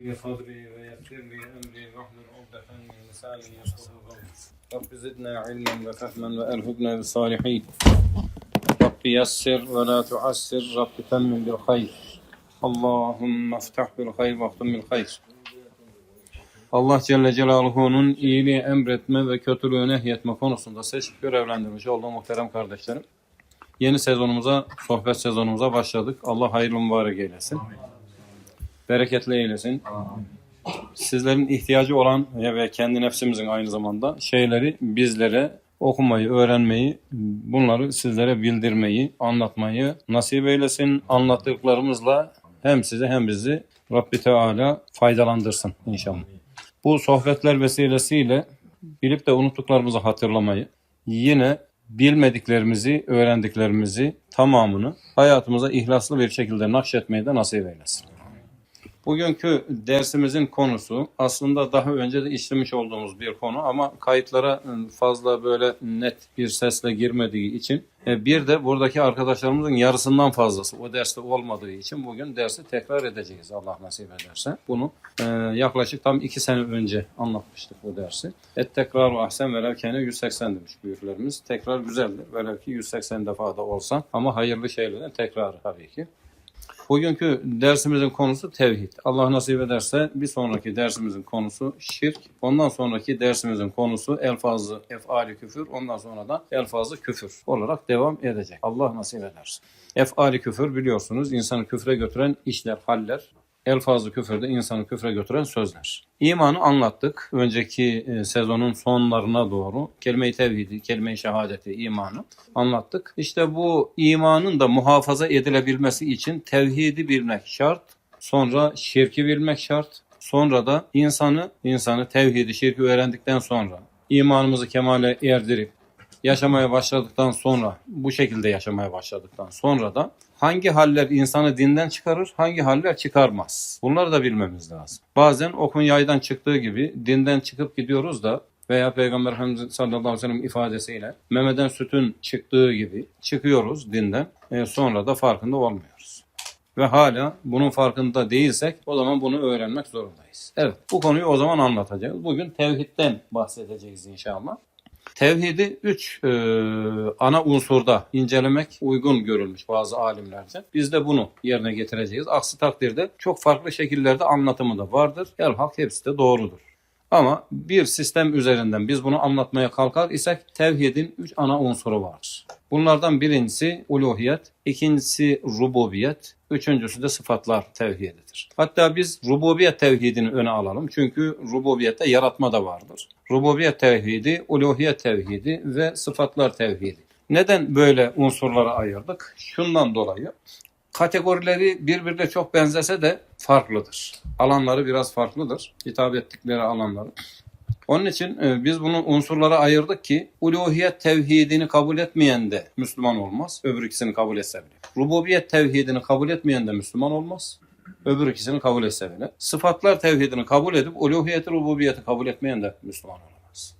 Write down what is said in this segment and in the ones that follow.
لي صدري ويسر لي امري واحلل عقدة من لساني يفقهوا قولي رب زدنا علما وفهما والهبنا بالصالحين رب يسر ولا تعسر رب تمم بالخير اللهم افتح بالخير واختم بالخير Allah Celle Celaluhu'nun iyiliği emretme ve kötülüğü nehyetme konusunda seçip görevlendirmiş olduğu muhterem kardeşlerim. Yeni sezonumuza, sohbet sezonumuza başladık. Allah hayırlı mübarek eylesin. Bereketli eylesin. Sizlerin ihtiyacı olan ve kendi nefsimizin aynı zamanda şeyleri bizlere okumayı, öğrenmeyi, bunları sizlere bildirmeyi, anlatmayı nasip eylesin. Anlattıklarımızla hem sizi hem bizi Rabbi Teala faydalandırsın inşallah. Bu sohbetler vesilesiyle bilip de unuttuklarımızı hatırlamayı, yine bilmediklerimizi, öğrendiklerimizi tamamını hayatımıza ihlaslı bir şekilde nakşetmeyi de nasip eylesin. Bugünkü dersimizin konusu aslında daha önce de işlemiş olduğumuz bir konu ama kayıtlara fazla böyle net bir sesle girmediği için e, bir de buradaki arkadaşlarımızın yarısından fazlası o derste olmadığı için bugün dersi tekrar edeceğiz Allah nasip ederse. Bunu e, yaklaşık tam iki sene önce anlatmıştık bu dersi. Et tekrar ahsen velev kene 180 demiş büyüklerimiz. Tekrar güzeldir. Velev ki 180 defa da olsa ama hayırlı şeylerin tekrarı tabii ki. Bugünkü dersimizin konusu tevhid. Allah nasip ederse bir sonraki dersimizin konusu şirk. Ondan sonraki dersimizin konusu elfazı, efali küfür. Ondan sonra da elfazı küfür olarak devam edecek. Allah nasip ederse. Efali küfür biliyorsunuz insanı küfre götüren işler, haller. Elfazı küfürde insanı küfre götüren sözler. İmanı anlattık. Önceki e, sezonun sonlarına doğru kelime-i tevhidi, kelime-i şehadeti, imanı anlattık. İşte bu imanın da muhafaza edilebilmesi için tevhidi bilmek şart. Sonra şirki bilmek şart. Sonra da insanı, insanı tevhidi, şirki öğrendikten sonra imanımızı kemale erdirip yaşamaya başladıktan sonra, bu şekilde yaşamaya başladıktan sonra da hangi haller insanı dinden çıkarır, hangi haller çıkarmaz. Bunları da bilmemiz lazım. Bazen okun yaydan çıktığı gibi dinden çıkıp gidiyoruz da veya Peygamber Efendimiz sallallahu aleyhi ve sellem ifadesiyle memeden sütün çıktığı gibi çıkıyoruz dinden e, sonra da farkında olmuyoruz. Ve hala bunun farkında değilsek o zaman bunu öğrenmek zorundayız. Evet bu konuyu o zaman anlatacağız. Bugün tevhidden bahsedeceğiz inşallah. Tevhidi üç e, ana unsurda incelemek uygun görülmüş bazı alimlerce. Biz de bunu yerine getireceğiz. Aksi takdirde çok farklı şekillerde anlatımı da vardır. Elhak hepsi de doğrudur. Ama bir sistem üzerinden biz bunu anlatmaya kalkar isek tevhidin üç ana unsuru vardır. Bunlardan birincisi uluhiyet, ikincisi rububiyet, üçüncüsü de sıfatlar tevhididir. Hatta biz rububiyet tevhidini öne alalım. Çünkü rububiyette yaratma da vardır. Rububiyet tevhidi, uluhiyet tevhidi ve sıfatlar tevhidi. Neden böyle unsurlara ayırdık? Şundan dolayı kategorileri birbirine çok benzese de farklıdır. Alanları biraz farklıdır. Hitap ettikleri alanları. Onun için e, biz bunu unsurlara ayırdık ki uluhiyet tevhidini kabul etmeyen de Müslüman olmaz. Öbür ikisini kabul etse bile. Rububiyet tevhidini kabul etmeyen de Müslüman olmaz. Öbür ikisini kabul etse bile. Sıfatlar tevhidini kabul edip uluhiyeti rububiyeti kabul etmeyen de Müslüman olamaz.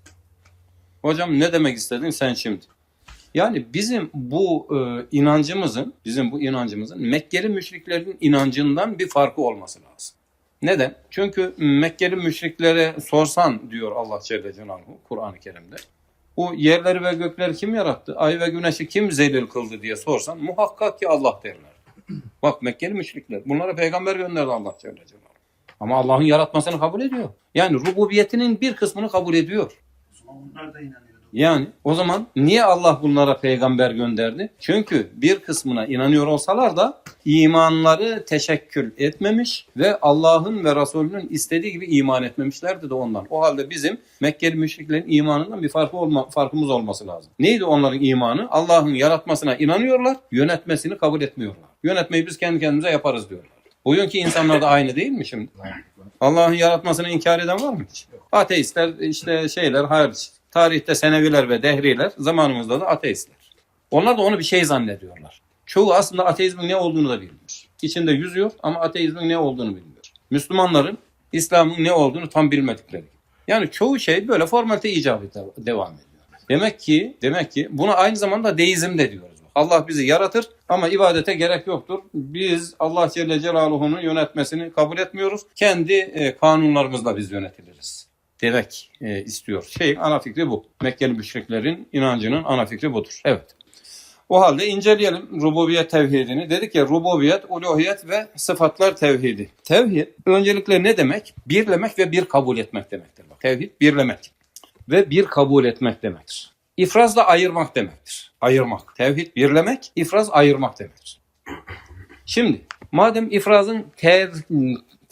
Hocam ne demek istedin sen şimdi? Yani bizim bu e, inancımızın, bizim bu inancımızın Mekkeli müşriklerin inancından bir farkı olması lazım. Neden? Çünkü Mekkeli müşriklere sorsan diyor Allah Celle Celaluhu Kur'an-ı Kerim'de. Bu yerleri ve gökleri kim yarattı? Ay ve güneşi kim zelil kıldı diye sorsan muhakkak ki Allah derler. Bak Mekkeli müşrikler. Bunlara peygamber gönderdi Allah Celle Celaluhu. Ama Allah'ın yaratmasını kabul ediyor. Yani rububiyetinin bir kısmını kabul ediyor. O zaman bunlar da inanıyordu. Yani o zaman niye Allah bunlara peygamber gönderdi? Çünkü bir kısmına inanıyor olsalar da imanları teşekkül etmemiş ve Allah'ın ve Resulünün istediği gibi iman etmemişlerdi de ondan. O halde bizim Mekkeli müşriklerin imanından bir farkı olma, farkımız olması lazım. Neydi onların imanı? Allah'ın yaratmasına inanıyorlar, yönetmesini kabul etmiyorlar. Yönetmeyi biz kendi kendimize yaparız diyorlar. Bugünkü insanlar da aynı değil mi şimdi? Allah'ın yaratmasını inkar eden var mı hiç? Ateistler işte şeyler hariç. Tarihte Seneviler ve Dehriler zamanımızda da ateistler. Onlar da onu bir şey zannediyorlar. Çoğu aslında ateizmin ne olduğunu da bilmiyor. İçinde yüzüyor ama ateizmin ne olduğunu bilmiyor. Müslümanların İslam'ın ne olduğunu tam bilmedikleri. Yani çoğu şey böyle formalite icabı de- devam ediyor. Demek ki demek ki buna aynı zamanda deizm de diyoruz. Allah bizi yaratır ama ibadete gerek yoktur. Biz Allah Celle Celaluhu'nun yönetmesini kabul etmiyoruz. Kendi e, kanunlarımızla biz yönetiliriz. Demek e, istiyor. Şey ana fikri bu. Mekkeli müşriklerin inancının ana fikri budur. Evet. O halde inceleyelim rububiyet tevhidini. Dedik ya rububiyet, uluhiyet ve sıfatlar tevhidi. Tevhid öncelikle ne demek? Birlemek ve bir kabul etmek demektir. Bak, tevhid birlemek ve bir kabul etmek demektir. İfraz da ayırmak demektir. Ayırmak. Tevhid birlemek, ifraz ayırmak demektir. Şimdi madem ifrazın ter,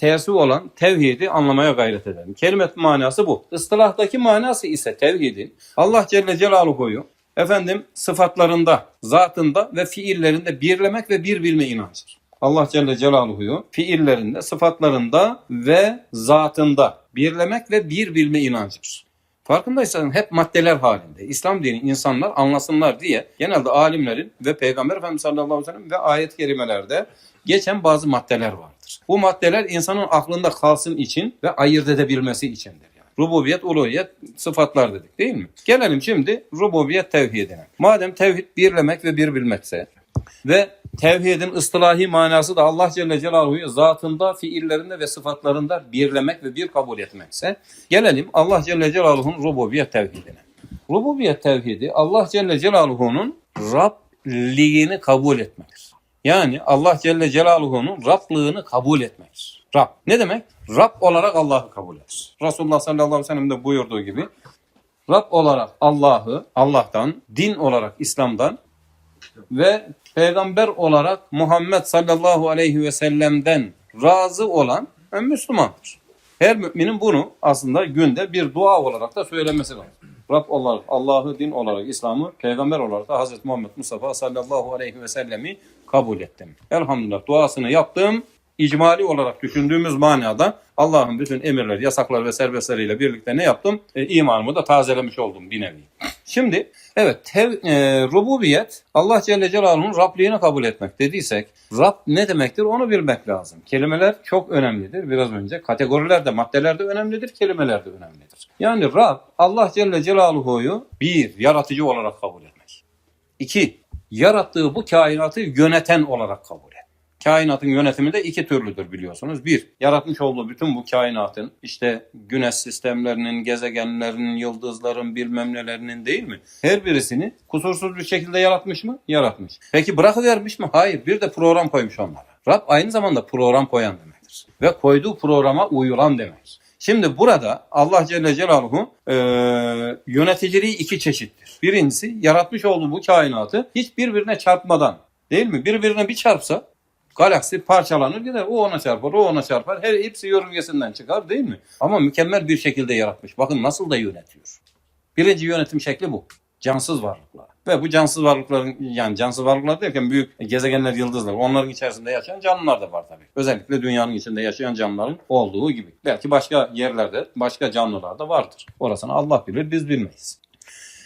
tersi olan tevhidi anlamaya gayret edelim. Kelimet manası bu. Istilahtaki manası ise tevhidin Allah Celle Celaluhu'yu efendim sıfatlarında, zatında ve fiillerinde birlemek ve bir bilme inancıdır. Allah Celle Celaluhu'yu fiillerinde, sıfatlarında ve zatında birlemek ve bir bilme inancıdır. Farkındaysanız hep maddeler halinde. İslam dini insanlar anlasınlar diye genelde alimlerin ve Peygamber Efendimiz sallallahu aleyhi ve sellem ve ayet-i kerimelerde geçen bazı maddeler vardır. Bu maddeler insanın aklında kalsın için ve ayırt edebilmesi içindir. Rububiyet, uluhiyet, sıfatlar dedik değil mi? Gelelim şimdi rububiyet tevhidine. Madem tevhid birlemek ve bir bilmekse ve tevhidin ıslahi manası da Allah Celle Celaluhu'yu zatında, fiillerinde ve sıfatlarında birlemek ve bir kabul etmekse gelelim Allah Celle Celaluhu'nun rububiyet tevhidine. Rububiyet tevhidi Allah Celle Celaluhu'nun Rabliğini kabul etmektir. Yani Allah Celle Celaluhu'nun Rablığını kabul etmektir. Rab ne demek? Rab olarak Allah'ı kabul eder. Resulullah sallallahu aleyhi ve sellem de buyurduğu gibi Rab olarak Allah'ı Allah'tan, din olarak İslam'dan ve peygamber olarak Muhammed sallallahu aleyhi ve sellem'den razı olan Müslümandır. Her müminin bunu aslında günde bir dua olarak da söylemesi lazım. Rab olarak Allah'ı din olarak İslam'ı peygamber olarak da Hazreti Muhammed Mustafa sallallahu aleyhi ve sellemi kabul ettim. Elhamdülillah duasını yaptım. İcmali olarak düşündüğümüz manada Allah'ın bütün emirler, yasaklar ve serbestleriyle birlikte ne yaptım? E, imanımı da tazelemiş oldum bir nevi. Şimdi evet tev, e, rububiyet Allah Celle Celaluhu'nun Rabliğini kabul etmek dediysek Rab ne demektir onu bilmek lazım. Kelimeler çok önemlidir biraz önce. Kategoriler de maddeler de önemlidir, kelimeler de önemlidir. Yani Rab Allah Celle Celaluhu'yu bir yaratıcı olarak kabul etmek. İki yarattığı bu kainatı yöneten olarak kabul etmek. Kainatın yönetimi de iki türlüdür biliyorsunuz. Bir, yaratmış olduğu bütün bu kainatın işte güneş sistemlerinin, gezegenlerinin, yıldızların bilmem nelerinin değil mi? Her birisini kusursuz bir şekilde yaratmış mı? Yaratmış. Peki bırakıvermiş mi? Hayır. Bir de program koymuş onlara. Rab aynı zamanda program koyan demektir. Ve koyduğu programa uyulan demek. Şimdi burada Allah Celle Celaluhu e, yöneticiliği iki çeşittir. Birincisi yaratmış olduğu bu kainatı hiç birbirine çarpmadan değil mi? Birbirine bir çarpsa galaksi parçalanır gider. O ona çarpar, o ona çarpar. Her hepsi yörüngesinden çıkar değil mi? Ama mükemmel bir şekilde yaratmış. Bakın nasıl da yönetiyor. Birinci yönetim şekli bu. Cansız varlıklar. Ve bu cansız varlıkların yani cansız varlıklar derken büyük gezegenler, yıldızlar onların içerisinde yaşayan canlılar da var tabii. Özellikle dünyanın içinde yaşayan canlıların olduğu gibi. Belki başka yerlerde, başka canlılar da vardır. Orasını Allah bilir, biz bilmeyiz.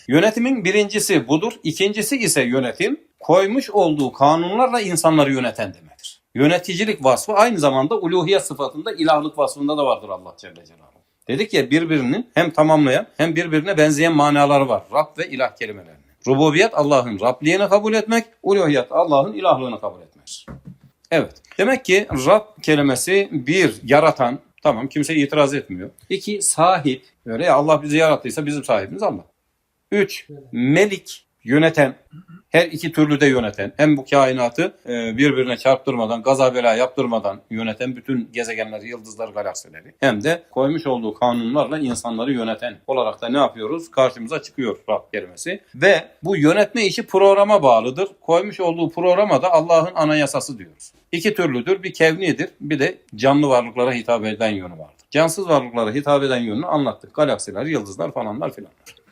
Yönetimin birincisi budur. İkincisi ise yönetim koymuş olduğu kanunlarla insanları yöneten demektir. Yöneticilik vasfı aynı zamanda uluhiyet sıfatında ilahlık vasfında da vardır Allah Celle Celaluhu. Dedik ya birbirinin hem tamamlayan hem birbirine benzeyen manaları var. Rab ve ilah kelimelerinin. Rububiyet Allah'ın Rabliğini kabul etmek, uluhiyet Allah'ın ilahlığını kabul etmek. Evet. Demek ki Rab kelimesi bir yaratan, tamam kimse itiraz etmiyor. İki sahip, öyle ya Allah bizi yarattıysa bizim sahibimiz Allah. Üç melik, yöneten, her iki türlü de yöneten, hem bu kainatı e, birbirine çarptırmadan, gaza bela yaptırmadan yöneten bütün gezegenler, yıldızlar, galaksileri hem de koymuş olduğu kanunlarla insanları yöneten olarak da ne yapıyoruz? Karşımıza çıkıyor Rab kelimesi. Ve bu yönetme işi programa bağlıdır. Koymuş olduğu programa da Allah'ın anayasası diyoruz. İki türlüdür. Bir kevnidir, bir de canlı varlıklara hitap eden yönü vardır. Cansız varlıklara hitap eden yönünü anlattık. Galaksiler, yıldızlar falanlar filanlar.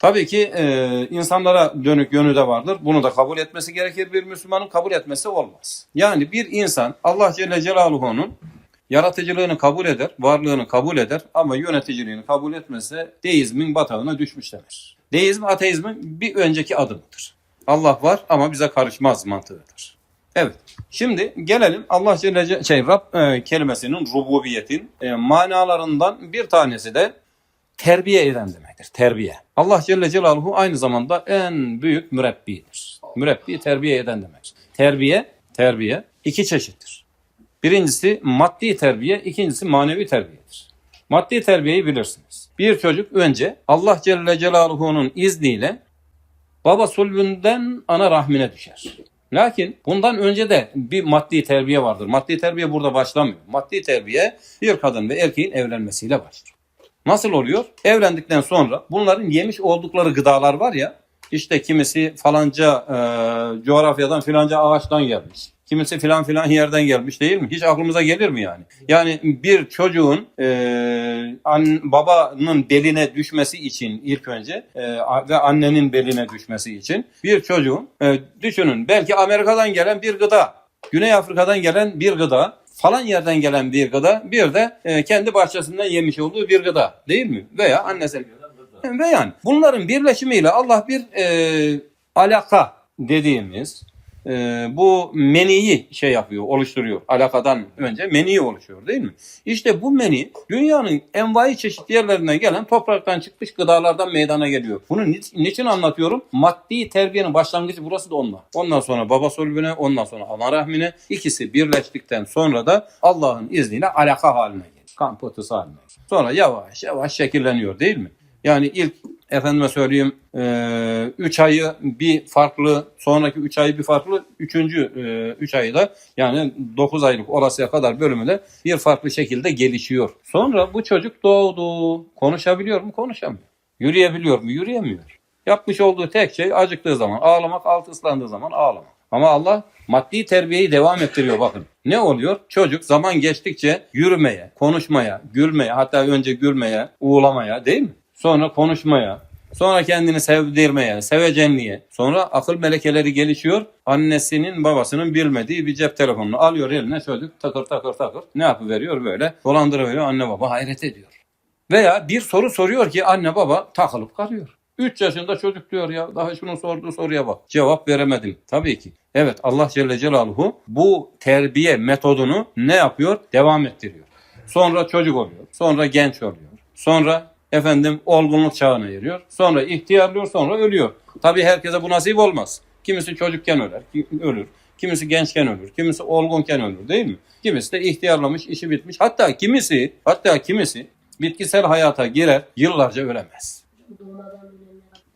Tabii ki e, insanlara dönük yönü de vardır. Bunu da kabul etmesi gerekir bir Müslümanın kabul etmesi olmaz. Yani bir insan Allah Celle Celaluhu'nun yaratıcılığını kabul eder, varlığını kabul eder ama yöneticiliğini kabul etmezse deizmin batağına düşmüş denir. Deizm ateizmin bir önceki adımıdır. Allah var ama bize karışmaz mantığıdır. Evet. Şimdi gelelim Allah Celle Ce- şey Rab e, kelimesinin rububiyetin e, manalarından bir tanesi de terbiye eden demektir. Terbiye. Allah Celle Celaluhu aynı zamanda en büyük mürebbidir. Mürebbi terbiye eden demek. Terbiye, terbiye iki çeşittir. Birincisi maddi terbiye, ikincisi manevi terbiyedir. Maddi terbiyeyi bilirsiniz. Bir çocuk önce Allah Celle Celaluhu'nun izniyle baba sulbünden ana rahmine düşer. Lakin bundan önce de bir maddi terbiye vardır. Maddi terbiye burada başlamıyor. Maddi terbiye bir kadın ve erkeğin evlenmesiyle başlar. Nasıl oluyor? Evlendikten sonra bunların yemiş oldukları gıdalar var ya, işte kimisi falanca e, coğrafyadan filanca ağaçtan gelmiş. Kimisi filan filan yerden gelmiş değil mi? Hiç aklımıza gelir mi yani? Yani bir çocuğun e, an, babanın beline düşmesi için ilk önce e, ve annenin beline düşmesi için bir çocuğun e, düşünün belki Amerika'dan gelen bir gıda, Güney Afrika'dan gelen bir gıda, falan yerden gelen bir gıda, bir de e, kendi bahçesinden yemiş olduğu bir gıda değil mi? Veya annesi ve yani bunların birleşimiyle Allah bir e, alaka dediğimiz e, bu meniyi şey yapıyor, oluşturuyor. Alakadan önce meni oluşuyor değil mi? İşte bu meni dünyanın envai çeşit yerlerinden gelen topraktan çıkmış gıdalardan meydana geliyor. Bunu ni- niçin anlatıyorum? Maddi terbiyenin başlangıcı burası da onunla. Ondan sonra baba solbüne, ondan sonra ana rahmine ikisi birleştikten sonra da Allah'ın izniyle alaka haline geliyor. Kan pıhtısı haline. Sonra yavaş yavaş şekilleniyor değil mi? Yani ilk efendime söyleyeyim 3 ayı bir farklı, sonraki 3 ayı bir farklı, 3. 3 ayı da yani 9 aylık olasıya kadar bölümü de bir farklı şekilde gelişiyor. Sonra bu çocuk doğdu. Konuşabiliyor mu? Konuşamıyor. Yürüyebiliyor mu? Yürüyemiyor. Yapmış olduğu tek şey acıktığı zaman ağlamak, altı ıslandığı zaman ağlamak. Ama Allah maddi terbiyeyi devam ettiriyor bakın. Ne oluyor? Çocuk zaman geçtikçe yürümeye, konuşmaya, gülmeye, hatta önce gülmeye, uğulamaya değil mi? Sonra konuşmaya, sonra kendini sevdirmeye, sevecenliğe, sonra akıl melekeleri gelişiyor. Annesinin, babasının bilmediği bir cep telefonunu alıyor eline çocuk takır takır takır. Ne yapıveriyor böyle? Dolandırıveriyor anne baba hayret ediyor. Veya bir soru soruyor ki anne baba takılıp kalıyor. 3 yaşında çocuk diyor ya daha şunun sorduğu soruya bak. Cevap veremedim. Tabii ki. Evet Allah Celle Celaluhu bu terbiye metodunu ne yapıyor? Devam ettiriyor. Sonra çocuk oluyor. Sonra genç oluyor. Sonra efendim olgunluk çağına eriyor. Sonra ihtiyarlıyor sonra ölüyor. Tabii herkese bu nasip olmaz. Kimisi çocukken öler, ölür. Kimisi gençken ölür, kimisi olgunken ölür değil mi? Kimisi de ihtiyarlamış, işi bitmiş. Hatta kimisi, hatta kimisi bitkisel hayata girer, yıllarca ölemez.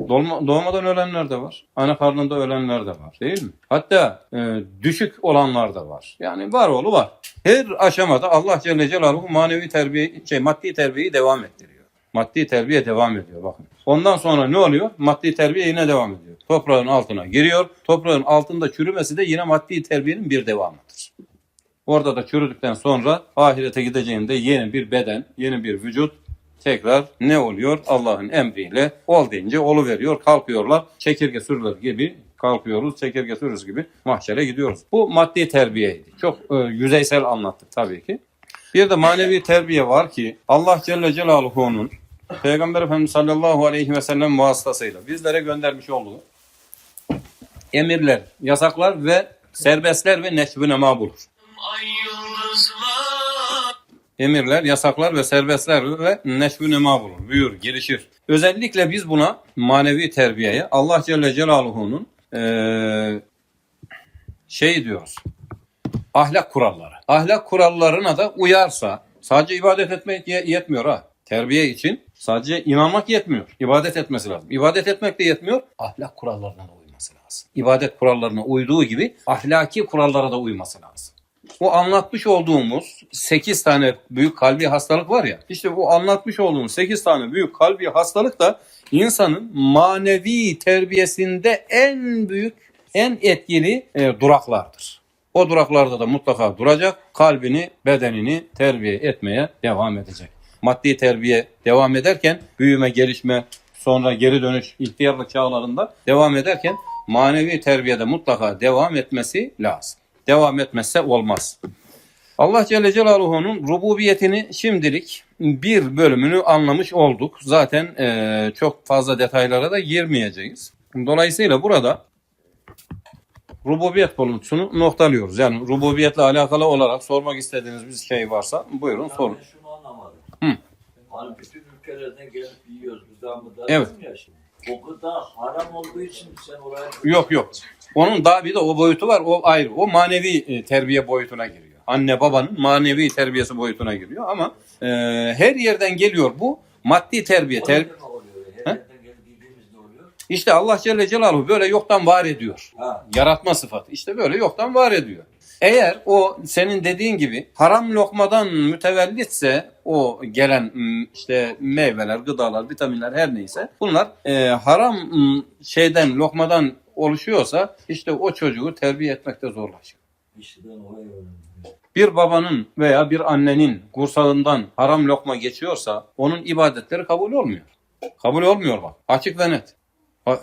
Dolma, doğmadan ölenler de var. Ana karnında ölenler de var değil mi? Hatta e, düşük olanlar da var. Yani var oğlu var. Her aşamada Allah Celle Celaluhu manevi terbiye, şey, maddi terbiyeyi devam ettiriyor. Maddi terbiye devam ediyor bakın. Ondan sonra ne oluyor? Maddi terbiye yine devam ediyor. Toprağın altına giriyor. Toprağın altında çürümesi de yine maddi terbiyenin bir devamıdır. Orada da çürüdükten sonra ahirete gideceğinde yeni bir beden, yeni bir vücut tekrar ne oluyor? Allah'ın emriyle ol deyince olu veriyor. Kalkıyorlar. Çekirge sürüler gibi kalkıyoruz. Çekirge sürüsü gibi mahşere gidiyoruz. Bu maddi terbiyeydi. Çok e, yüzeysel anlattık tabii ki. Bir de manevi terbiye var ki Allah Celle Celaluhu'nun Peygamber Efendimiz sallallahu aleyhi ve sellem vasıtasıyla bizlere göndermiş olduğu emirler, yasaklar ve serbestler ve neşvü nema bulur. Ay yıldızlar emirler, yasaklar ve serbestler ve neşvü nema bulur, büyür, gelişir. Özellikle biz buna manevi terbiyeye Allah Celle Celaluhu'nun eee şey diyoruz. Ahlak kuralları. Ahlak kurallarına da uyarsa sadece ibadet etmek ye- yetmiyor ha. Terbiye için sadece inanmak yetmiyor. İbadet etmesi lazım. İbadet etmek de yetmiyor. Ahlak kurallarına da uyması lazım. İbadet kurallarına uyduğu gibi ahlaki kurallara da uyması lazım. O anlatmış olduğumuz 8 tane büyük kalbi hastalık var ya. İşte bu anlatmış olduğumuz 8 tane büyük kalbi hastalık da insanın manevi terbiyesinde en büyük, en etkili e, duraklardır. O duraklarda da mutlaka duracak, kalbini, bedenini terbiye etmeye devam edecek. Maddi terbiye devam ederken büyüme, gelişme, sonra geri dönüş, ihtiyarlık çağlarında devam ederken manevi terbiyede mutlaka devam etmesi lazım. Devam etmezse olmaz. Allah Celle Celaluhu'nun rububiyetini şimdilik bir bölümünü anlamış olduk. Zaten eee, çok fazla detaylara da girmeyeceğiz. Dolayısıyla burada rububiyet konusunu noktalıyoruz. Yani rububiyetle alakalı olarak sormak istediğiniz bir şey varsa buyurun sorun. Hı. Hani bütün ülkelerden gelip yiyoruz. Gıda mı da Evet. ya şimdi. O gıda haram olduğu için sen oraya Yok yok. Onun daha bir de o boyutu var. O ayrı. O manevi e, terbiye boyutuna giriyor. Anne babanın manevi terbiyesi boyutuna giriyor ama e, her yerden geliyor bu maddi terbiye. Ter, yediğimizde oluyor. işte Allah Celle Celaluhu böyle yoktan var ediyor. Ha. Yaratma sıfatı. İşte böyle yoktan var ediyor. Eğer o senin dediğin gibi haram lokmadan mütevellitse o gelen işte meyveler, gıdalar, vitaminler her neyse bunlar e, haram şeyden lokmadan oluşuyorsa işte o çocuğu terbiye etmekte öğrendim. Bir babanın veya bir annenin kursağından haram lokma geçiyorsa onun ibadetleri kabul olmuyor. Kabul olmuyor bak. Açık ve net.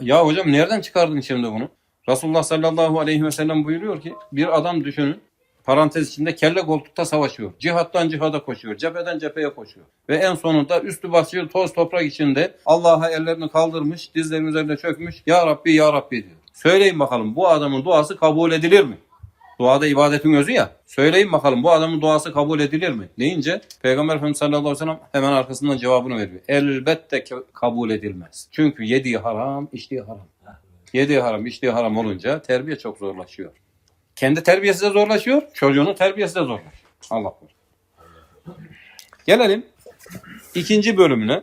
Ya hocam nereden çıkardın şimdi bunu? Resulullah sallallahu aleyhi ve sellem buyuruyor ki bir adam düşünün parantez içinde kelle koltukta savaşıyor. Cihattan cihada koşuyor. Cepheden cepheye koşuyor. Ve en sonunda üstü başı toz toprak içinde Allah'a ellerini kaldırmış, dizlerinin üzerine çökmüş. Ya Rabbi ya Rabbi diyor. Söyleyin bakalım bu adamın duası kabul edilir mi? Duada ibadetin özü ya. Söyleyin bakalım bu adamın duası kabul edilir mi? Deyince Peygamber Efendimiz sallallahu aleyhi ve sellem hemen arkasından cevabını veriyor. Elbette kabul edilmez. Çünkü yediği haram, içtiği haram. Yediği haram, içtiği haram olunca terbiye çok zorlaşıyor. Kendi terbiyesi de zorlaşıyor, çocuğunun terbiyesi de zorlaşıyor. Allah korusun. Gelelim ikinci bölümüne.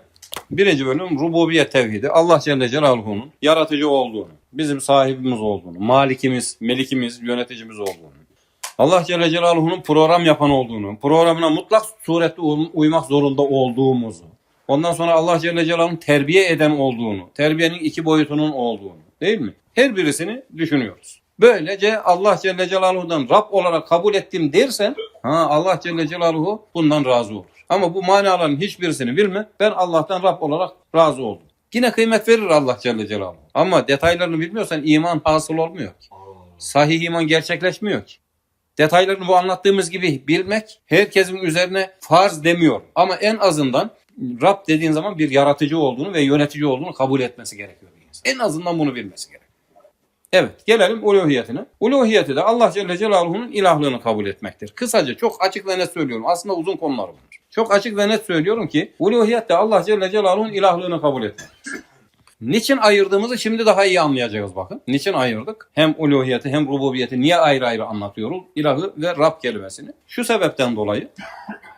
Birinci bölüm rububiyet tevhidi. Allah Celle Celaluhu'nun yaratıcı olduğunu, bizim sahibimiz olduğunu, malikimiz, melikimiz, yöneticimiz olduğunu, Allah Celle Celaluhu'nun program yapan olduğunu, programına mutlak surette uy- uymak zorunda olduğumuzu, ondan sonra Allah Celle Celaluhu'nun terbiye eden olduğunu, terbiyenin iki boyutunun olduğunu, değil mi? Her birisini düşünüyoruz. Böylece Allah Celle Celaluhu'dan Rab olarak kabul ettim dersen, ha Allah Celle Celaluhu bundan razı olur. Ama bu manaların hiçbirisini bilme, ben Allah'tan Rab olarak razı oldum. Yine kıymet verir Allah Celle Celaluhu. Ama detaylarını bilmiyorsan iman hasıl olmuyor ki. Sahih iman gerçekleşmiyor ki. Detaylarını bu anlattığımız gibi bilmek herkesin üzerine farz demiyor. Ama en azından Rab dediğin zaman bir yaratıcı olduğunu ve yönetici olduğunu kabul etmesi gerekiyor. En azından bunu bilmesi gerekiyor. Evet gelelim uluhiyetine. Uluhiyeti de Allah Celle Celaluhu'nun ilahlığını kabul etmektir. Kısaca çok açık ve net söylüyorum. Aslında uzun konular bunlar. Çok açık ve net söylüyorum ki uluhiyet de Allah Celle Celaluhu'nun ilahlığını kabul etmek. Niçin ayırdığımızı şimdi daha iyi anlayacağız bakın. Niçin ayırdık? Hem uluhiyeti hem rububiyeti niye ayrı ayrı anlatıyoruz? İlahı ve Rab kelimesini. Şu sebepten dolayı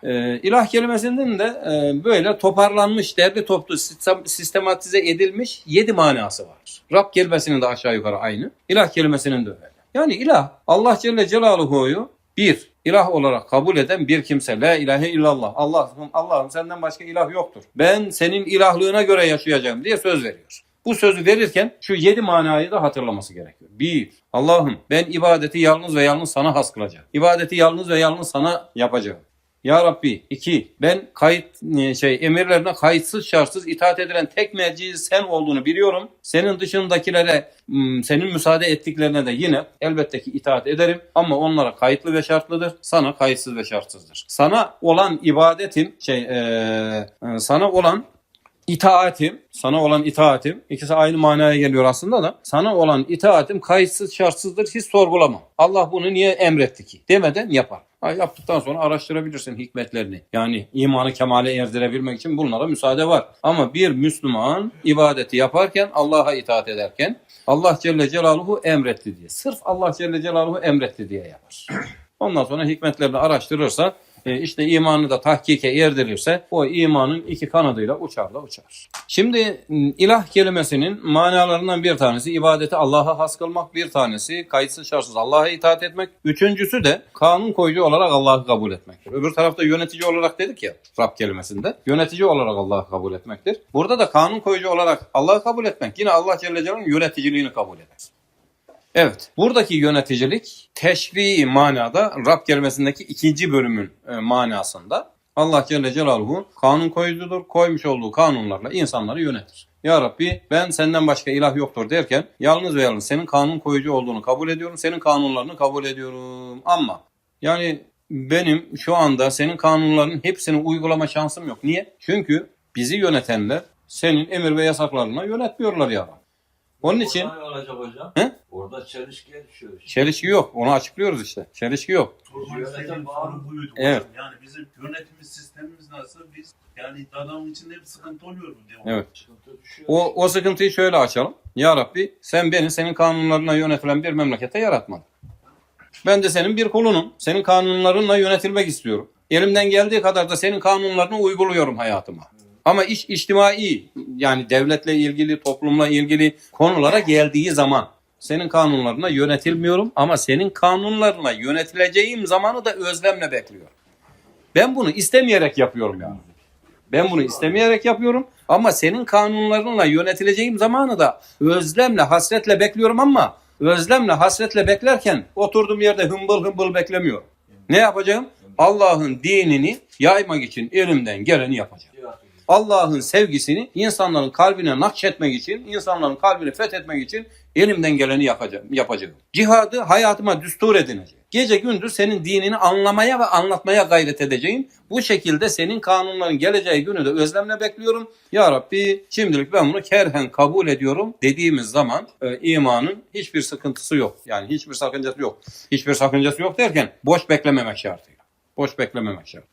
e, ilah kelimesinin de e, böyle toparlanmış, derli toplu, sistem- sistematize edilmiş yedi manası var. Rab kelimesinin de aşağı yukarı aynı. İlah kelimesinin de öyle. Yani ilah Allah Celle Celaluhu'yu bir ilah olarak kabul eden bir kimse. La ilahe illallah. Allah'ım Allah'ım senden başka ilah yoktur. Ben senin ilahlığına göre yaşayacağım diye söz veriyor. Bu sözü verirken şu yedi manayı da hatırlaması gerekiyor. Bir, Allah'ım ben ibadeti yalnız ve yalnız sana has kılacağım. İbadeti yalnız ve yalnız sana yapacağım. Ya Rabbi iki ben kayıt e, şey emirlerine kayıtsız şartsız itaat edilen tek merci sen olduğunu biliyorum. Senin dışındakilere senin müsaade ettiklerine de yine elbette ki itaat ederim ama onlara kayıtlı ve şartlıdır. Sana kayıtsız ve şartsızdır. Sana olan ibadetim şey e, e, sana olan İtaatim, sana olan itaatim, ikisi aynı manaya geliyor aslında da, sana olan itaatim kayıtsız şartsızdır, hiç sorgulamam. Allah bunu niye emretti ki? Demeden yapar. Ha, yaptıktan sonra araştırabilirsin hikmetlerini. Yani imanı kemale erdirebilmek için bunlara müsaade var. Ama bir Müslüman ibadeti yaparken, Allah'a itaat ederken, Allah Celle Celaluhu emretti diye. Sırf Allah Celle Celaluhu emretti diye yapar. Ondan sonra hikmetlerini araştırırsa işte imanı da tahkike erdirirse o imanın iki kanadıyla uçar da uçar. Şimdi m, ilah kelimesinin manalarından bir tanesi ibadeti Allah'a has kılmak, bir tanesi kayıtsız şartsız Allah'a itaat etmek, üçüncüsü de kanun koyucu olarak Allah'ı kabul etmektir. Öbür tarafta yönetici olarak dedik ya Rab kelimesinde. Yönetici olarak Allah'ı kabul etmektir. Burada da kanun koyucu olarak Allah'ı kabul etmek yine Allah Celle Celaluhu'nun yöneticiliğini kabul eder. Evet. Buradaki yöneticilik teşvi manada Rab kelimesindeki ikinci bölümün e, manasında Allah Celle Celaluhu kanun koyucudur. Koymuş olduğu kanunlarla insanları yönetir. Ya Rabbi ben senden başka ilah yoktur derken yalnız ve yalnız senin kanun koyucu olduğunu kabul ediyorum. Senin kanunlarını kabul ediyorum. Ama yani benim şu anda senin kanunlarının hepsini uygulama şansım yok. Niye? Çünkü bizi yönetenler senin emir ve yasaklarına yönetmiyorlar ya Rabbi. Onun için Orada ne olacak hocam? He? Orada çelişkiye düşüyor. işte. çelişki yok. Onu açıklıyoruz işte. Çelişki yok. Sormak Yönetim istediğim bağlı. soru buydu Evet. hocam. Yani bizim yönetim sistemimiz nasıl? Biz yani adamın içinde bir sıkıntı oluyor mu? diye. Evet. Sıkıntı düşüyor. O, o sıkıntıyı şöyle açalım. Ya Rabbi sen beni senin kanunlarına yönetilen bir memlekete yaratmadın. Ben de senin bir kulunum. Senin kanunlarınla yönetilmek istiyorum. Elimden geldiği kadar da senin kanunlarını uyguluyorum hayatıma. Ama iş içtimai yani devletle ilgili, toplumla ilgili konulara geldiği zaman senin kanunlarına yönetilmiyorum ama senin kanunlarına yönetileceğim zamanı da özlemle bekliyorum. Ben bunu istemeyerek yapıyorum yani. Ben bunu istemeyerek yapıyorum ama senin kanunlarınla yönetileceğim zamanı da özlemle, hasretle bekliyorum ama özlemle, hasretle beklerken oturduğum yerde hımbıl hımbıl beklemiyorum. Ne yapacağım? Allah'ın dinini yaymak için elimden geleni yapacağım. Allah'ın sevgisini insanların kalbine nakşetmek için, insanların kalbini fethetmek için elimden geleni yapacağım. yapacağım. Cihadı hayatıma düstur edineceğim. Gece gündüz senin dinini anlamaya ve anlatmaya gayret edeceğim. Bu şekilde senin kanunların geleceği günü de özlemle bekliyorum. Ya Rabbi şimdilik ben bunu kerhen kabul ediyorum dediğimiz zaman e, imanın hiçbir sıkıntısı yok. Yani hiçbir sakıncası yok. Hiçbir sakıncası yok derken boş beklememek şartıyla. Boş beklememek şart.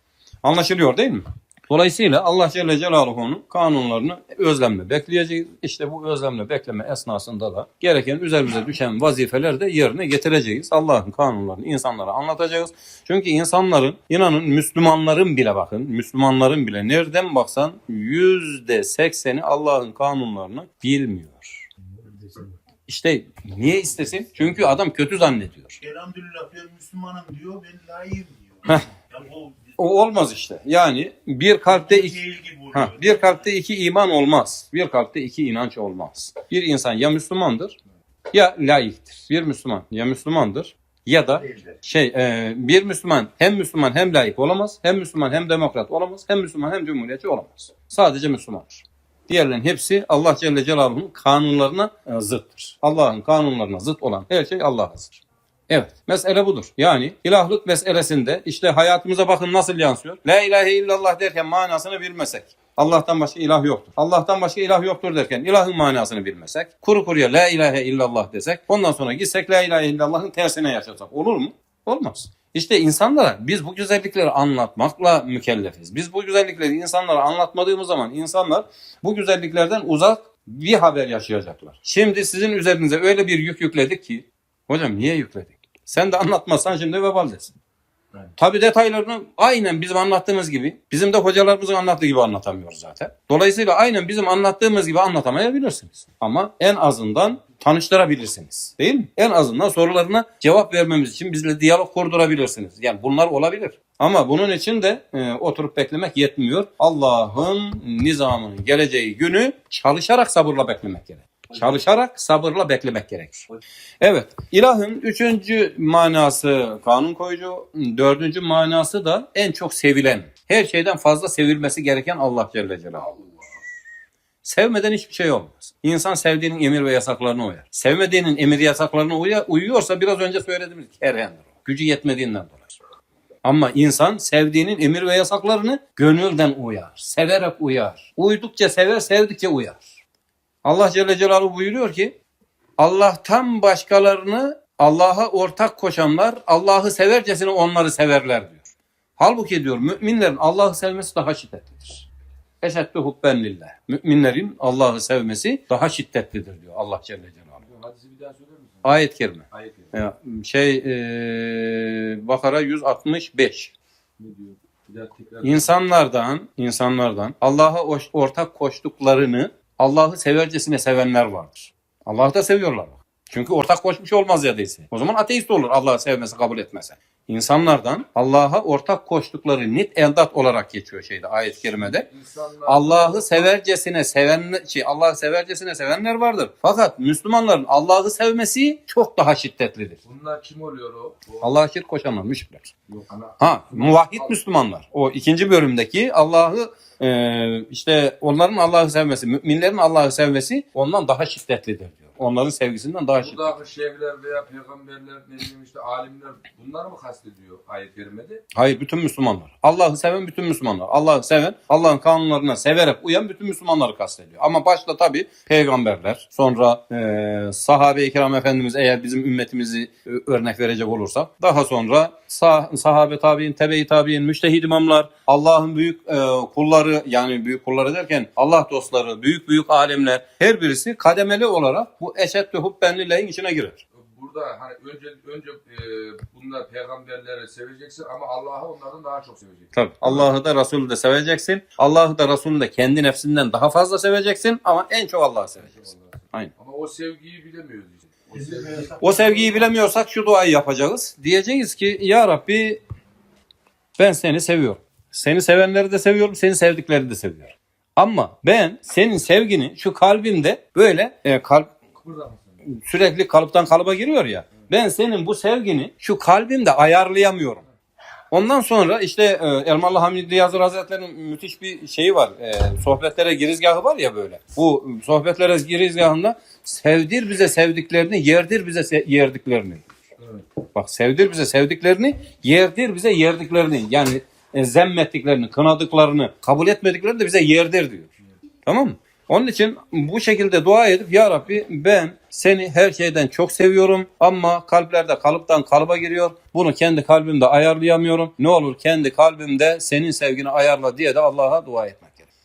Anlaşılıyor değil mi? Dolayısıyla Allah Celle Celaluhu'nun kanunlarını özlemle bekleyeceğiz. İşte bu özlemle bekleme esnasında da gereken üzerimize düşen vazifeler de yerine getireceğiz. Allah'ın kanunlarını insanlara anlatacağız. Çünkü insanların, inanın Müslümanların bile bakın, Müslümanların bile nereden baksan yüzde sekseni Allah'ın kanunlarını bilmiyor. İşte niye istesin? Çünkü adam kötü zannediyor. Elhamdülillah ben Müslümanım diyor, ben layığım diyor. Heh. Ya o O olmaz işte. Yani bir kalpte iki. Ha, bir kalpte iki iman olmaz. Bir kalpte iki inanç olmaz. Bir insan ya Müslümandır ya laiktir. Bir Müslüman ya Müslümandır ya da şey e, bir Müslüman hem Müslüman hem laik olamaz. Hem Müslüman hem demokrat olamaz. Hem Müslüman hem cumhuriyetçi olamaz. Sadece Müslümandır. Diğerlerin hepsi Allah Celle Celaluhu'nun kanunlarına e, zıttır. Allah'ın kanunlarına zıt olan her şey Allah'adır. Evet, mesele budur. Yani ilahlık meselesinde işte hayatımıza bakın nasıl yansıyor. La ilahe illallah derken manasını bilmesek. Allah'tan başka ilah yoktur. Allah'tan başka ilah yoktur derken ilahın manasını bilmesek. Kuru kuruya la ilahe illallah desek. Ondan sonra gitsek la ilahe illallah'ın tersine yaşasak. Olur mu? Olmaz. İşte insanlara biz bu güzellikleri anlatmakla mükellefiz. Biz bu güzellikleri insanlara anlatmadığımız zaman insanlar bu güzelliklerden uzak bir haber yaşayacaklar. Şimdi sizin üzerinize öyle bir yük yükledik ki hocam niye yükledik? Sen de anlatmazsan şimdi vebaldesin. Evet. Tabi detaylarını aynen bizim anlattığımız gibi, bizim de hocalarımızın anlattığı gibi anlatamıyoruz zaten. Dolayısıyla aynen bizim anlattığımız gibi anlatamayabilirsiniz. Ama en azından tanıştırabilirsiniz. Değil mi? En azından sorularına cevap vermemiz için bizle diyalog kurdurabilirsiniz. Yani bunlar olabilir. Ama bunun için de e, oturup beklemek yetmiyor. Allah'ın nizamının geleceği günü çalışarak sabırla beklemek gerek. Çalışarak sabırla beklemek gerekir. Evet, ilahın üçüncü manası kanun koyucu, dördüncü manası da en çok sevilen, her şeyden fazla sevilmesi gereken Allah Celle Celaluhu. Sevmeden hiçbir şey olmaz. İnsan sevdiğinin emir ve yasaklarına uyar. Sevmediğinin emir yasaklarına uya- uyuyorsa biraz önce söylediğimiz kerhendir. Gücü yetmediğinden dolayı. Ama insan sevdiğinin emir ve yasaklarını gönülden uyar. Severek uyar. Uydukça sever, sevdikçe uyar. Allah Celle Celaluhu buyuruyor ki Allah'tan başkalarını Allah'a ortak koşanlar Allah'ı severcesine onları severler diyor. Halbuki diyor müminlerin Allah'ı sevmesi daha şiddetlidir. Eşeddu hubben lillah. Müminlerin Allah'ı sevmesi daha şiddetlidir diyor Allah Celle Celaluhu. Hadisi bir daha söyler misin? Ayet kerime. Ayet Ya, Şey e, Bakara 165. ne diyor? İnsanlardan, insanlardan Allah'a ortak koştuklarını Allah'ı severcesine sevenler vardır. Allah'ı da seviyorlar. Çünkü ortak koşmuş olmaz ya değilse. O zaman ateist olur Allah'ı sevmesi kabul etmese. İnsanlardan Allah'a ortak koştukları nit eldat olarak geçiyor şeyde ayet-i kerimede. Allah'ı severcesine seven şey Allah'ı severcesine sevenler vardır. Fakat Müslümanların Allah'ı sevmesi çok daha şiddetlidir. Bunlar kim oluyor o? o Allah'a şirk koşanlar, müşrikler. Ha, muvahhid Müslümanlar. O ikinci bölümdeki Allah'ı e, işte onların Allah'ı sevmesi, müminlerin Allah'ı sevmesi ondan daha şiddetlidir diyor. Onların sevgisinden daha şiddetli. Buradaki şeyhler veya peygamberler ne bileyim işte alimler bunları mı kastediyor ayet-i kerimede? Hayır bütün Müslümanlar. Allah'ı seven bütün Müslümanlar. Allah'ı seven, Allah'ın kanunlarına severek uyan bütün Müslümanları kastediyor. Ama başta tabii peygamberler, sonra e, sahabe-i kiram efendimiz eğer bizim ümmetimizi e, örnek verecek olursak, daha sonra sah- sahabe tabi'in, tebe-i tabi'in, müştehid imamlar, Allah'ın büyük e, kulları yani büyük kulları derken Allah dostları, büyük büyük alemler her birisi kademeli olarak bu eşeddü hubbenlilerin içine girer. Burada hani önce önce e, bunlar peygamberleri seveceksin ama Allah'ı onlardan daha çok seveceksin. Tabii. Allah'ı da Resulü de seveceksin. Allah'ı da Resulü de kendi nefsinden daha fazla seveceksin ama en çok Allah'ı seveceksin. Aynen. Ama o sevgiyi bilemiyoruz işte. O sevgiyi O sevgiyi bilemiyorsak şu duayı yapacağız. Diyeceğiz ki Ya Rabbi ben seni seviyorum. Seni sevenleri de seviyorum, seni sevdikleri de seviyorum. Ama ben senin sevgini şu kalbimde böyle e, kalp. Sürekli kalıptan kalıba giriyor ya. Ben senin bu sevgini şu kalbimde ayarlayamıyorum. Ondan sonra işte e, Elmalı Hamid Yazır Hazretleri'nin müthiş bir şeyi var. E, sohbetlere girizgahı var ya böyle. Bu sohbetlere girizgahında sevdir bize sevdiklerini, yerdir bize se- yerdiklerini. Evet. Bak sevdir bize sevdiklerini, yerdir bize yerdiklerini. Yani e, zemmettiklerini, kınadıklarını, kabul etmediklerini de bize yerdir diyor. Tamam mı? Onun için bu şekilde dua edip Ya Rabbi ben seni her şeyden çok seviyorum ama kalplerde kalıptan kalıba giriyor. Bunu kendi kalbimde ayarlayamıyorum. Ne olur kendi kalbimde senin sevgini ayarla diye de Allah'a dua etmek gerekir.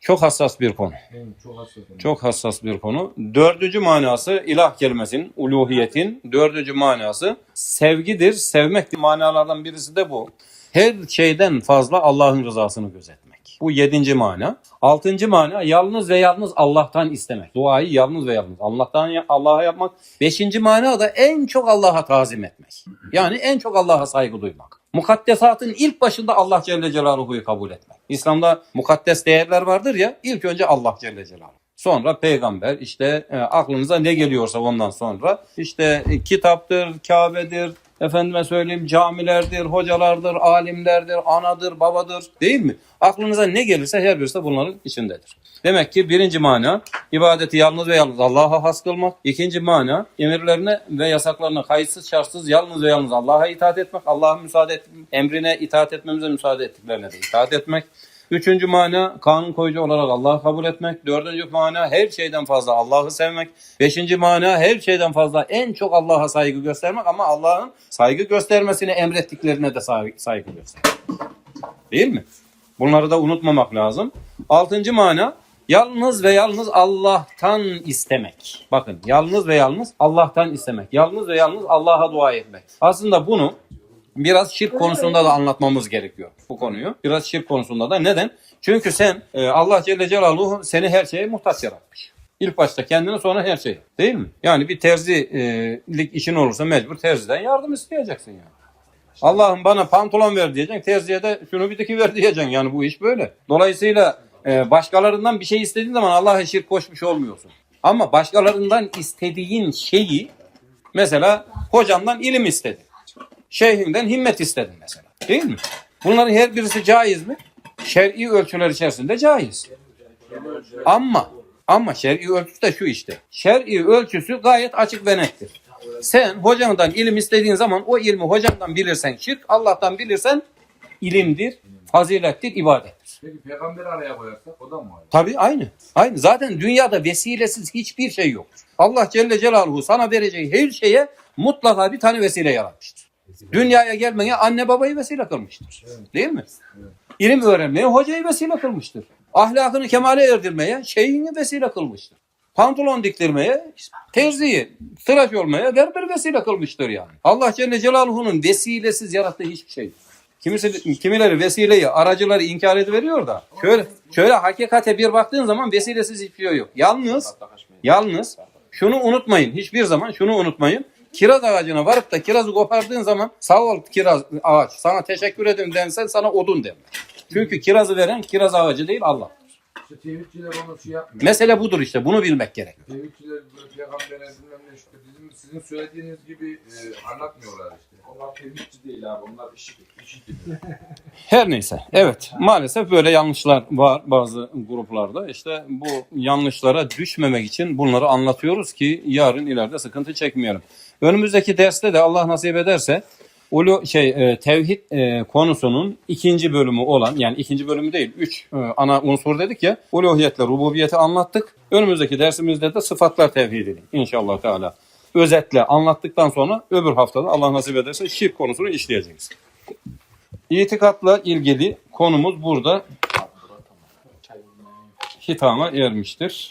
Çok hassas bir konu. Evet, çok hassas. Çok hassas bir konu. Dördüncü manası ilah kelimesinin, uluhiyetin dördüncü manası sevgidir. Sevmek manalardan birisi de bu. Her şeyden fazla Allah'ın rızasını gözetmek. Bu yedinci mana. Altıncı mana yalnız ve yalnız Allah'tan istemek. Duayı yalnız ve yalnız Allah'tan Allah'a yapmak. Beşinci mana da en çok Allah'a tazim etmek. Yani en çok Allah'a saygı duymak. Mukaddesatın ilk başında Allah Celle Celaluhu'yu kabul etmek. İslam'da mukaddes değerler vardır ya ilk önce Allah Celle Celaluhu. Sonra peygamber işte e, aklınıza ne geliyorsa ondan sonra işte e, kitaptır, Kabe'dir, efendime söyleyeyim camilerdir, hocalardır, alimlerdir, anadır, babadır değil mi? Aklınıza ne gelirse her birisi de bunların içindedir. Demek ki birinci mana ibadeti yalnız ve yalnız Allah'a has kılmak. İkinci mana emirlerine ve yasaklarına kayıtsız şartsız yalnız ve yalnız Allah'a itaat etmek. Allah'ın müsaade et, emrine itaat etmemize müsaade ettiklerine de itaat etmek. Üçüncü mana kanun koyucu olarak Allah'ı kabul etmek. Dördüncü mana her şeyden fazla Allah'ı sevmek. Beşinci mana her şeyden fazla en çok Allah'a saygı göstermek ama Allah'ın saygı göstermesini emrettiklerine de saygı, göstermek. Değil mi? Bunları da unutmamak lazım. Altıncı mana yalnız ve yalnız Allah'tan istemek. Bakın yalnız ve yalnız Allah'tan istemek. Yalnız ve yalnız Allah'a dua etmek. Aslında bunu biraz şirk konusunda da anlatmamız gerekiyor bu konuyu. Biraz şirk konusunda da. Neden? Çünkü sen e, Allah Celle Celaluhu seni her şeye muhtaç yaratmış. İlk başta kendine sonra her şeye. Değil mi? Yani bir terzilik işin olursa mecbur terziden yardım isteyeceksin yani. Allah'ım bana pantolon ver diyeceksin. Terziye de şunu bir dikiver diyeceksin. Yani bu iş böyle. Dolayısıyla e, başkalarından bir şey istediğin zaman Allah'a şirk koşmuş olmuyorsun. Ama başkalarından istediğin şeyi mesela hocandan ilim istedin. Şeyhinden himmet istedin mesela. Değil mi? Bunların her birisi caiz mi? Şer'i ölçüler içerisinde caiz. Ama ama şer'i ölçüsü de şu işte. Şer'i ölçüsü gayet açık ve nettir. Sen hocandan ilim istediğin zaman o ilmi hocandan bilirsen şirk, Allah'tan bilirsen ilimdir, fazilettir, ibadettir. Peki peygamberi araya koyarsak o da mı? Tabii aynı. Aynı. Zaten dünyada vesilesiz hiçbir şey yok. Allah Celle Celaluhu sana vereceği her şeye mutlaka bir tane vesile yaratmıştır. Dünyaya gelmeye anne babayı vesile kılmıştır. Değil mi? İlim öğrenmeye hocayı vesile kılmıştır. Ahlakını kemale erdirmeye şeyhini vesile kılmıştır. Pantolon diktirmeye terziyi, tıraş olmaya berber vesile kılmıştır yani. Allah Celle Celaluhu'nun vesilesiz yarattığı hiçbir şey yok. Kimisi, kimileri vesileyi, aracıları inkar ediveriyor da. Şöyle, şöyle hakikate bir baktığın zaman vesilesiz hiçbir şey yok. Yalnız, yalnız şunu unutmayın. Hiçbir zaman şunu unutmayın. Kiraz ağacına varıp da kirazı kopardığın zaman sağ ol kiraz ağaç sana teşekkür ederim dense sana odun derler. Çünkü kirazı veren kiraz ağacı değil Allah'tır. İşte tevhidçiler onu şey yapmıyor. Mesele budur işte. Bunu bilmek gerek. Tevhidçiler böyle peygambere bilmem ne işte bizim sizin söylediğiniz gibi e, anlatmıyorlar işte. Onlar tevhidçi değil abi. Onlar işi işi. Her neyse. Evet. Maalesef böyle yanlışlar var bazı gruplarda. İşte bu yanlışlara düşmemek için bunları anlatıyoruz ki yarın ileride sıkıntı çekmeyelim. Önümüzdeki derste de Allah nasip ederse Ulu şey e, tevhid e, konusunun ikinci bölümü olan yani ikinci bölümü değil üç e, ana unsur dedik ya uluhiyetle rububiyeti anlattık. Önümüzdeki dersimizde de sıfatlar tevhidi inşallah teala. Özetle anlattıktan sonra öbür haftada Allah nasip ederse şirk konusunu işleyeceğiz. İtikatla ilgili konumuz burada hitama ermiştir.